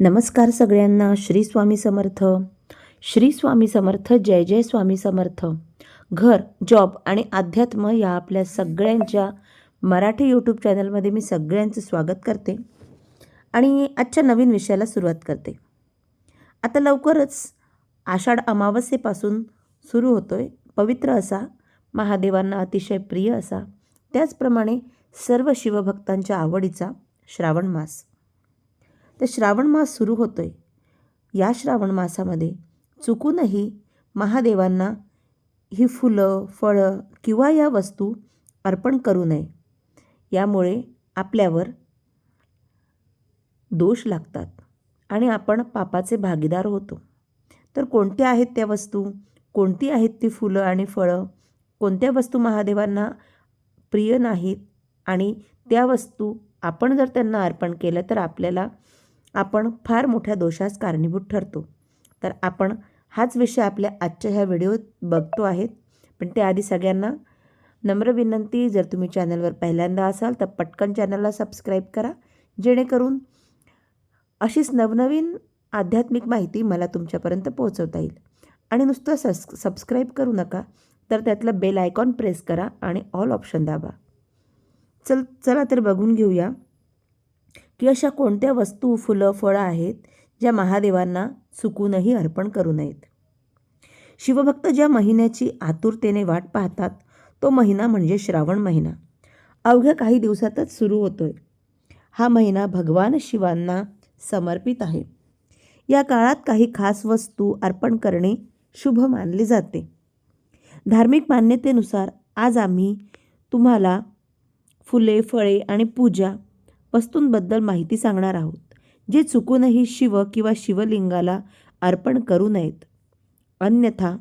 नमस्कार सगळ्यांना श्री स्वामी समर्थ. श्री स्वामी समर्थ जय जय स्वामी समर्थ. घर जॉब आणि अध्यात्म या आपल्या सगळ्यांच्या मराठी यूट्यूब चॅनलमध्ये मी सगळ्यांचं स्वागत करते आणि आजच्या नवीन विषयाला सुरुवात करते. आता लवकरच आषाढ अमावस्येपासून सुरू होतो आहे पवित्र असा महादेवांना अतिशय प्रिय असा. त्याचप्रमाणे सर्व शिवभक्तांच्या आवडीचा श्रावण मास. तर श्रावण मास सुरू होतो आहे या श्रावण मासामध्ये चुकूनही महादेवांना ही फुलं फळं किंवा या वस्तू अर्पण करू नये. यामुळे आपल्यावर दोष लागतात आणि आपण पापाचे भागीदार होतो. तर कोणत्या आहेत त्या वस्तू? कोणती आहेत ती फुलं आणि फळं? कोणत्या वस्तू महादेवांना प्रिय नाहीत? आणि त्या वस्तू आपण जर त्यांना अर्पण केलं तर आपल्याला आपण फार मोठ्या दोषास कारणीभूत ठरतो. तर आपण हाच विषय आपल्या आजच्या ह्या व्हिडिओत बघतो आहेत. पण त्याआधी सगळ्यांना नम्र विनंती जर तुम्ही चॅनलवर पहिल्यांदा असाल तर पटकन चॅनलला सबस्क्राईब करा. जेणेकरून अशीच नवनवीन आध्यात्मिक माहिती मला तुमच्यापर्यंत पोहोचवता येईल. आणि नुसतं सस सबस्क्राईब करू नका तर त्यातलं बेल आयकॉन प्रेस करा आणि ऑल ऑप्शन दाबा. चल चला तर बघून घेऊया. की अशा कोणत्या वस्तू फुलं फळं आहेत ज्या महादेवांना चुकूनही अर्पण करू नयेत? शिवभक्त ज्या महिन्याची आतुरतेने वाट पाहतात तो महिना म्हणजे श्रावण महिना. अवघ्या काही दिवसातच सुरू होतोय. हा महिना भगवान शिवांना समर्पित आहे. या काळात काही खास वस्तू अर्पण करणे शुभ मानले जाते. धार्मिक मान्यतेनुसार आज आम्ही तुम्हाला फुले फळे आणि पूजा वस्तूंबद्दल माहिती सांगणार आहोत जे चुकूनही शिव किंवा शिवलिंगाला अर्पण करू नयेत. अन्यथा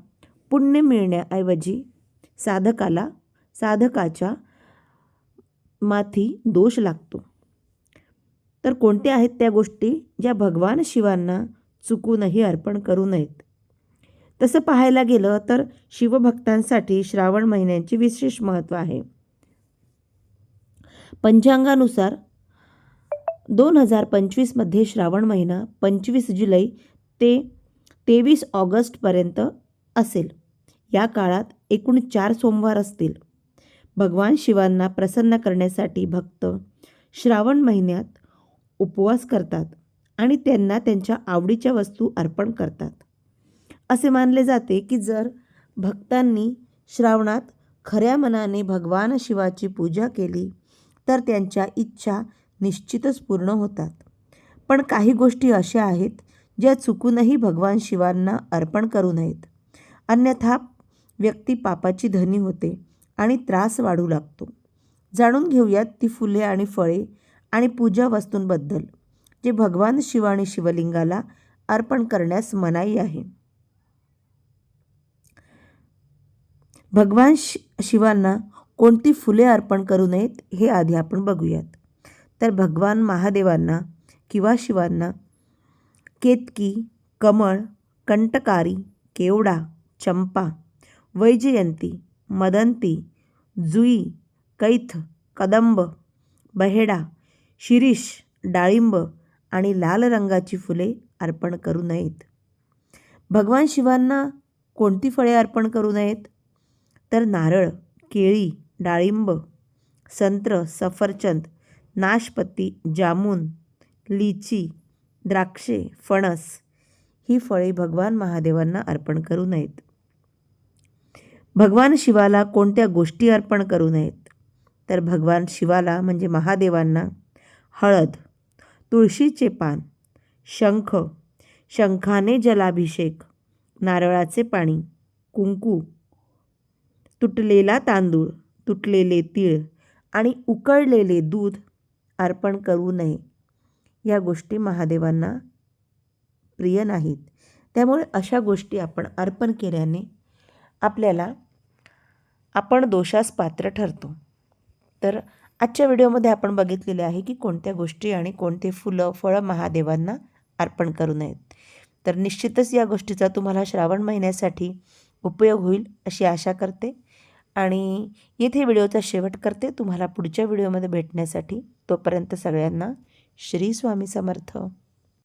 पुण्य मिळण्याऐवजी साधकाला साधकाच्या माथी दोष लागतो. तर कोणत्या आहेत त्या गोष्टी ज्या भगवान शिवांना चुकूनही अर्पण करू नयेत? तसं पाहायला गेलं तर शिवभक्तांसाठी श्रावण महिन्यांचे विशेष महत्त्व आहे. पंचांगानुसार दोन हजार पंचवीसमध्ये श्रावण महिना पंचवीस जुलै ते तेवीस ऑगस्टपर्यंत असेल. या काळात एकूण चार सोमवार असतील. भगवान शिवांना प्रसन्न करण्यासाठी भक्त श्रावण महिन्यात उपवास करतात आणि त्यांना त्यांच्या आवडीच्या वस्तू अर्पण करतात. असे मानले जाते की जर भक्तांनी श्रावणात खऱ्या मनाने भगवान शिवाची पूजा केली तर त्यांच्या इच्छा निश्चितच पूर्ण होतात. पण काही गोष्टी अशा आहेत ज्या चुकूनही भगवान शिवांना अर्पण करू नयेत. अन्यथा व्यक्ती पापाची धनी होते आणि त्रास वाढू लागतो. जाणून घेऊयात ती फुले आणि फळे आणि पूजा वस्तूंबद्दल जे भगवान शिव आणि शिवलिंगाला अर्पण करण्यास मनाई आहे. भगवान शि शिवांना कोणती फुले अर्पण करू नयेत हे आधी आपण बघूयात. तर भगवान महादेवांना किंवा शिवांना केतकी कमळ कंटकारी केवडा चंपा वैजयंती मदंती जुई कैथ कदंब बहेडा शिरीष डाळिंब आणि लाल रंगाची फुले अर्पण करू नयेत. भगवान शिवांना कोणती फळे अर्पण करू नयेत? तर नारळ केळी डाळिंब संत्र सफरचंद नाशपती जामून लिची द्राक्षे फणस ही फळे भगवान महादेवांना अर्पण करू नयेत. भगवान शिवाला कोणत्या गोष्टी अर्पण करू नयेत? तर भगवान शिवाला म्हणजे महादेवांना हळद तुळशीचे पान शंख शंखाने जलाभिषेक नारळाचे पाणी कुंकू तुटलेला तांदूळ तुटलेले तीळ आणि उकळलेले दूध अर्पण करू नये. या गोष्टी महादेवांना प्रिय नाहीत. त्यामुळे अशा गोष्टी आपण अर्पण केल्याने आपल्याला आपण दोषास पात्र ठरतो. तर आजच्या व्हिडिओमध्ये आपण बघितलेले आहे की कोणत्या गोष्टी आणि कोणते फुलं फळं महादेवांना अर्पण करू नयेत. तर निश्चितच या गोष्टीचा तुम्हाला श्रावण महिन्यासाठी उपयोग होईल अशी आशा करते. आणि येथे व्हिडिओचा शेवट करते. तुम्हाला पुढच्या व्हिडिओमध्ये भेटण्यासाठी तोपर्यंत सगळ्यांना श्री स्वामी समर्थ.